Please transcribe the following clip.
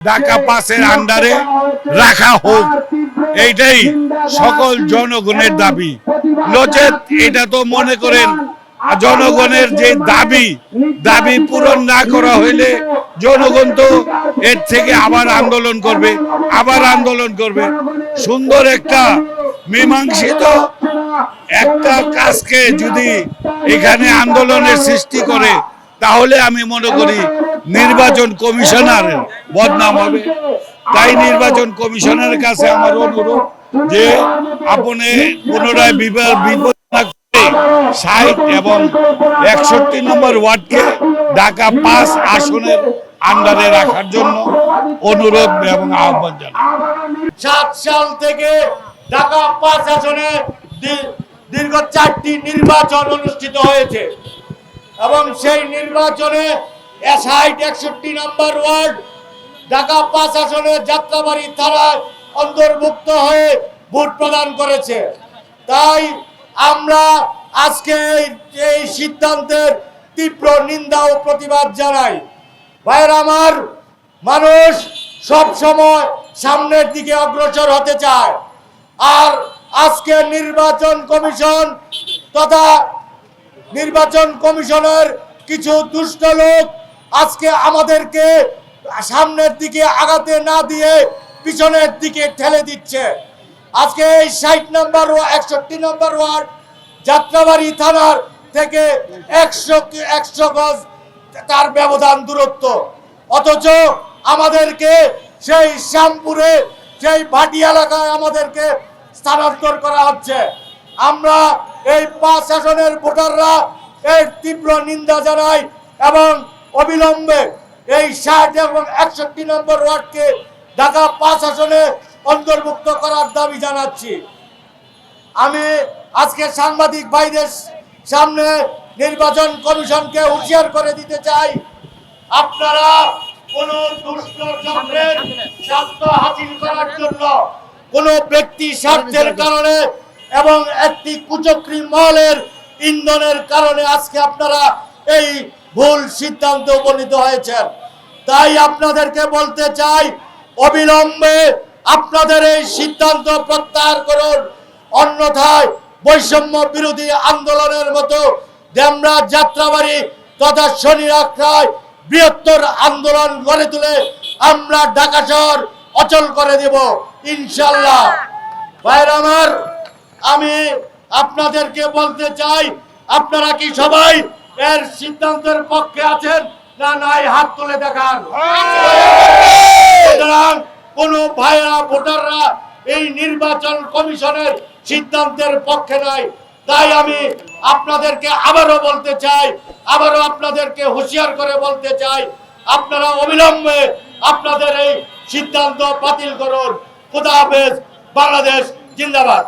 ঢাকা পাসের আন্ডারে রাখা হোক। এইটাই সকল জনগণের দাবি। নচেত এটা তো মনে করেন জনগণের যে দাবি দাবি পূরণ না করা হইলে জনগণ তো এর থেকে আবার আন্দোলন করবে আবার আন্দোলন করবে। সুন্দর একটা মীমাংসিত একটা কাজকে যদি এখানে আন্দোলনের সৃষ্টি করে তাহলে আমি মনে করি নির্বাচন কমিশনার বদনাম হবে। তাই নির্বাচন কমিশনের কাছে আমার অনুরোধ যে আপনি পুনরায় বিপদ করে এবং একষট্টি নম্বর ওয়ার্ডকে ঢাকা পাঁচ আসনের আন্ডারে রাখার জন্য অনুরোধ এবং আহ্বান জানাই। সাত সাল থেকে ঢাকা পাঁচ আসনে দীর্ঘ চারটি নির্বাচন অনুষ্ঠিত হয়েছে। এবং সেই নির্বাচনে ষাট একষট্টি নম্বর ওয়ার্ড, ঢাকা পাঁচ আসনে যাত্রাবাড়ি থানায় অন্তর্ভুক্ত হয়ে ভোট প্রদান করেছে। তাই আমরা আজকে এই সিদ্ধান্তের তীব্র নিন্দা ও প্রতিবাদ জানাই। ভাইয়ের আমার, মানুষ সব সময় সামনের দিকে অগ্রসর হতে চায়। আর আজকে নির্বাচন কমিশন তথা নির্বাচন কমিশনের কিছু দুষ্ট লোক আজকে আমাদেরকে সামনের দিকে আগাতে না দিয়ে পিছনের দিকে ঠেলে দিচ্ছে। আজকে এই ষাট নম্বর একষট্টি নম্বর ওয়ার্ড যাত্রাবাড়ি থানার থেকে একশো একশো গজ তার ব্যবধান দূরত্ব। অথচ আমাদেরকে সেই শ্যামপুরে, সেই ভাটি এলাকায় আমাদেরকে স্থানান্তর করা হচ্ছে। আমরা এই পাঁচ আসনের ভোটাররা এর তীব্র নিন্দা জানাই এবং অবিলম্বে এই ষাট এবং একষট্টি নম্বর ওয়ার্ডকে ঢাকা পাঁচ আসনে অন্তর্ভুক্ত করার দাবি জানাচ্ছি। আমি আজকে সাংবাদিক ভাইদের সামনে নির্বাচন কমিশনকে হুঁশিয়ার করে দিতে চাই। আপনারা কোন দুষ্ট স্বার্থ হাসিল করার জন্য কোন ব্যক্তি স্বার্থের কারণে এবং একটি কুচক্রী মহলের ইন্ধনের কারণে আজকে আপনারা এই ভুল সিদ্ধান্তে উপনীত হয়েছেন। তাই আপনাদেরকে বলতে চাই, অবিলম্বে আপনাদের এই সিদ্ধান্ত প্রত্যাহার করুন। অন্যথায় বৈষম্য বিরোধী আন্দোলনের মতো ডেমরা যাত্রাবাড়ি তথা শনি আখড়ায় বৃহত্তর আন্দোলন গড়ে তুলে আমরা ঢাকা শহর অচল করে দেব। ইনশাল্লাহ ভাইরা আমার আমি আপনাদেরকে বলতে চাই, আপনারা কি সবাই এর সিদ্ধান্তের পক্ষে আছেন? না নাই হাত তুলে দেখান। সুতরাং কোন ভাইরা ভোটাররা এই নির্বাচন কমিশনের সিদ্ধান্তের পক্ষে নাই তাই আমি আপনাদেরকে আবারও বলতে চাই, আবারও আপনাদেরকে হুঁশিয়ার করে বলতে চাই, আপনারা অবিলম্বে আপনাদের এই সিদ্ধান্ত বাতিল করুন। খুদা হাফেজ, বাংলাদেশ জিন্দাবাদ।